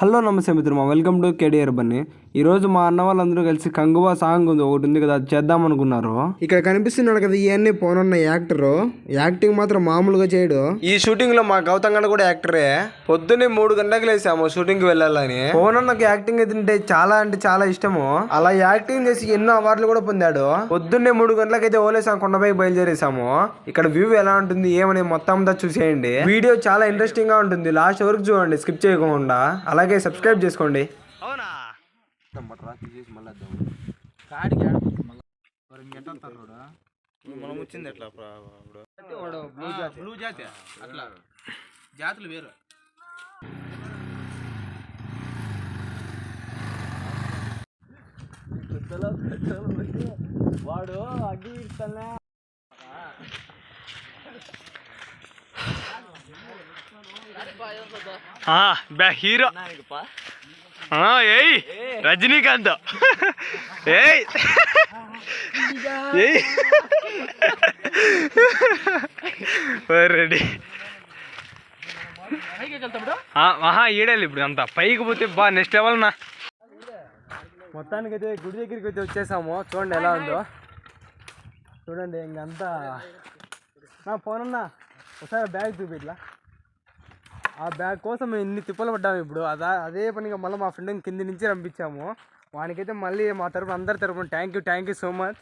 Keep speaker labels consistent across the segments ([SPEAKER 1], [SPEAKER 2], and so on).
[SPEAKER 1] Hello నమస్తే మిత్రమా welcome to KDR Bunny ఈరోజు మా అన్న వాళ్ళందరూ కలిసి కంగువా సాంగ్ ఉంది ఒకటి ఉంది కదా అది చేద్దాం అనుకున్నారు? ఇక్కడ కనిపిస్తున్నాడు కదా ఇవన్నీ పోనున్న యాక్టర్. యాక్టింగ్ మాత్రం మామూలుగా చేయడు. ఈ షూటింగ్లో మా గౌతమ్ గణ కూడా యాక్టరే. పొద్దున్నే మూడు గంటలకు లేసాము షూటింగ్కి వెళ్ళాలని పోనన్నకి యాక్టింగ్ అయితే చాలా అంటే చాలా ఇష్టము. అలా యాక్టింగ్ చేసి ఎన్నో అవార్డులు కూడా పొందాడు. పొద్దున్నే మూడు గంటలకైతే ఓలేసాం కొండపై బయలుదేరేసాము. ఇక్కడ వ్యూ ఎలా ఉంటుంది ఏమని మొత్తం అంతా చూసేయండి. వీడియో చాలా ఇంట్రెస్టింగ్గా ఉంటుంది లాస్ట్ వరకు చూడండి స్కిప్ చేయకుండా. అలాగే సబ్స్క్రైబ్ చేసుకోండి.
[SPEAKER 2] మనం వచ్చింది ఎట్లా బ్లూ జాతి. అట్లా. జాతులు వేరు.
[SPEAKER 1] వాడు అగ్గి
[SPEAKER 3] బ్యా హీరో. ఏయ్ రజనీకాంత్. ఏయ్. ఏయ్. రెడీ. మహా ఈడాలి ఇప్పుడు అంతా. పైకి పోతే బా నెక్స్ట్ లెవెల్ నా.
[SPEAKER 1] మొత్తానికి అయితే గుడి దగ్గరికి అయితే వచ్చేసాము. చూడండి ఎలా ఉందో. చూడండి ఇంకంతా. నా ఫోన్ అన్నా ఒకసారి బ్యాగ్ చూపిట్లా. ఆ బ్యాగ్ కోసం మేము ఇన్ని తిప్పలు పడ్డాము ఇప్పుడు. అదా అదే పనిగా మళ్ళీ మా ఫ్రెండ్ కింది నుంచి పంపించాము వానికైతే మళ్ళీ మా తరపున అందరి తరపున thank you thank you so much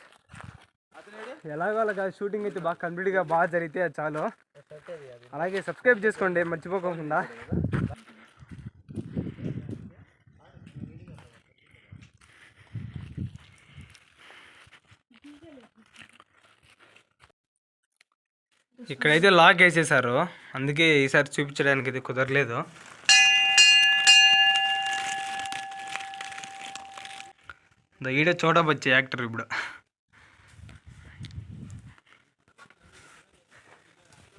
[SPEAKER 1] ఎలాగో అలాగా షూటింగ్ అయితే బాగా కంప్లీట్గా బాగా జరిగితే అది చాలు అలాగే సబ్స్క్రైబ్ చేసుకోండి మర్చిపోకుండా.
[SPEAKER 3] ఇక్కడైతే లాక్ వేసేసారు అందుకే ఈసారి చూపించడానికి ఇది కుదరలేదు. ఈడ చూడబచ్చే యాక్టర్ ఇప్పుడు.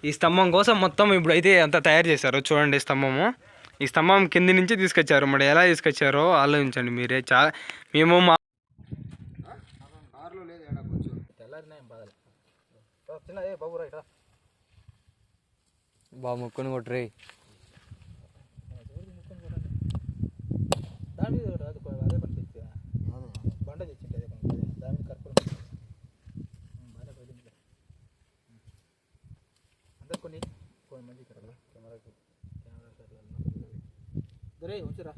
[SPEAKER 3] ఈ స్తంభం కోసం మొత్తం ఇప్పుడు అయితే అంతా తయారు చేశారు. చూడండి స్తంభము. ఈ స్తంభం కింది నుంచి తీసుకొచ్చారు. మరి ఎలా తీసుకొచ్చారో ఆలోచించండి మీరే. చాలా మేము మా
[SPEAKER 1] బా ముక్కుని కొట్టరే
[SPEAKER 2] బాగానే ముక్కుని అందరు కొన్ని కొన్ని మంది ఇక్కడ కెమెరాకి కెమెరా దొరే వచ్చురా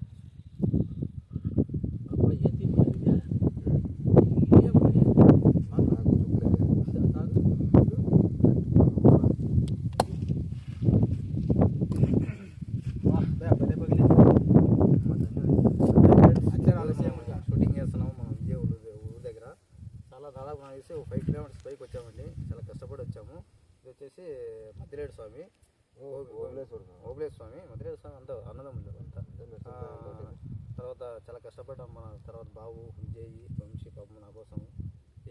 [SPEAKER 2] అబ్బా ఏం తీపి ఏం పని తాగు షూటింగ్ చేస్తున్నాము మన విజయ ఊరు ఊరు దగ్గర చాలా దాదాపు నాకు తెలిసి ఒక ఫైవ్ కిలోమీటర్స్ పైకి వచ్చామండి. చాలా కష్టపడి వచ్చాము. ఇది వచ్చేసి మద్దిరేడు స్వామి. ఓబులేశ్వర స్వామి. మద్దిరేడు స్వామి అంతా అన్నదమ్ములు అంతా. ఆ, తర్వాత చాలా కష్టపడ్డాం మన తర్వాత బాబు విజయ్ వంశీ పాపం నా కోసం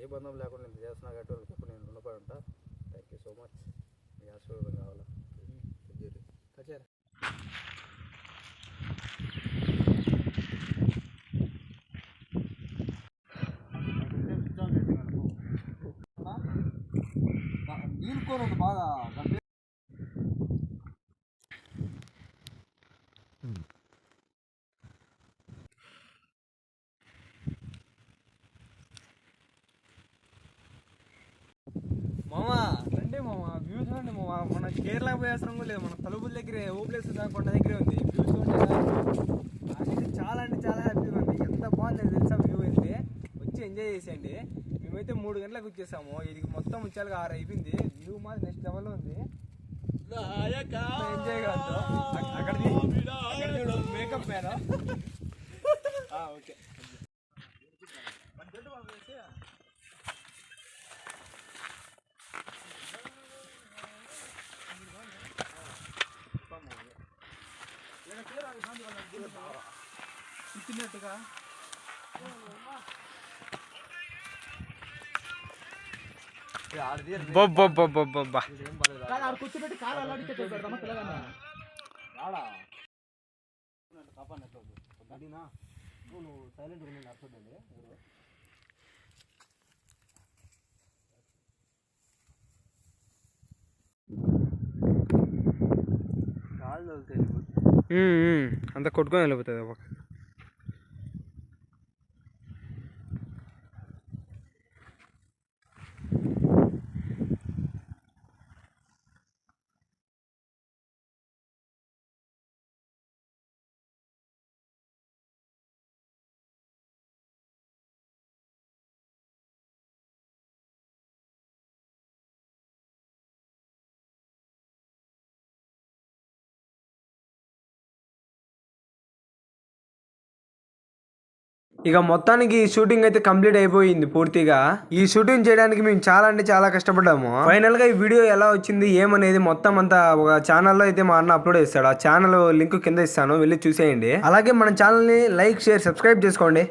[SPEAKER 2] ఏ బంధం లేకుండా నేను చేస్తున్నా కాబట్టి వాళ్ళకి నేను రుణపడి ఉంటా. థ్యాంక్ యూ సో మచ్ మీ ఆశీర్వాదం కావాలా? కచేరా నీళ్ళుకోరు బాగా.
[SPEAKER 1] మామా. రండి మామా. వ్యూ చూడండి మామా. మన కేరళ పోయేసరం కూడా లేదు. మన తలుపుల దగ్గరే ఓప్లేస్ కొండ దగ్గరే ఉంది. వ్యూ చూడండి చాలా అంటే చాలా హ్యాపీగా ఉంది. ఎంత బాగుంది తెలుసా వ్యూ అయితే. వచ్చి ఎంజాయ్ చేసేయండి. మేమైతే మూడు గంటలకు వచ్చేసాము. ఇది మొత్తం వచ్చేలాగా ఆరు అయిపోయింది. వ్యూ మాది నెక్స్ట్ లెవెల్లో ఉంది. ఎంజాయ్ కాదు అక్కడ మేకప్ ఓకే. ఇచ్చినట్టుగా
[SPEAKER 3] ఉమ్. అంతా కొట్టుకొని వెళ్ళిపోతుంది ఒక
[SPEAKER 1] ఇక మొత్తానికి ఈ షూటింగ్ అయితే కంప్లీట్ అయిపోయింది పూర్తిగా. ఈ షూటింగ్ చేయడానికి మేము చాలా అంటే చాలా కష్టపడ్డాము. ఫైనల్గా ఈ వీడియో ఎలా వచ్చింది ఏమనేది మొత్తం అంతా ఒక ఛానల్లో అయితే మా అన్న అప్లోడ్ చేస్తాడు. ఆ ఛానల్ లింక్ కింద ఇస్తాను వెళ్ళి చూసేయండి. అలాగే మన ఛానల్ని లైక్ షేర్ సబ్స్క్రైబ్ చేసుకోండి.